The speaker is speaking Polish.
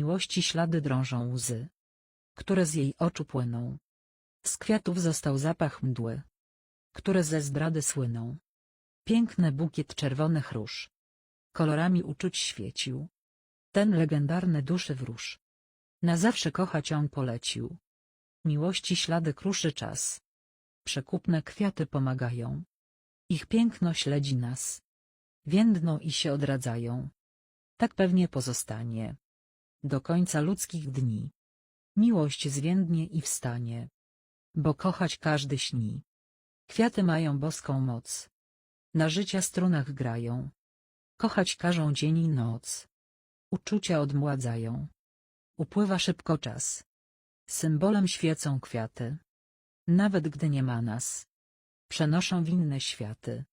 Miłości ślady drążą łzy, które z jej oczu płyną. Z kwiatów został zapach mdły, które ze zdrady słyną. Piękny bukiet czerwonych róż. Kolorami uczuć świecił. Ten legendarny duszy wróż. Na zawsze kochać on polecił. Miłości ślady kruszy czas. Przekupne kwiaty pomagają. Ich piękno śledzi nas. Więdną i się odradzają. Tak pewnie pozostanie. Do końca ludzkich dni. Miłość zwiędnie i wstanie. Bo kochać każdy śni. Kwiaty mają boską moc. Na życia strunach grają. Kochać każą dzień i noc. Uczucia odmładzają. Upływa szybko czas. Symbolem świecą kwiaty. Nawet gdy nie ma nas. Przenoszą w inne światy.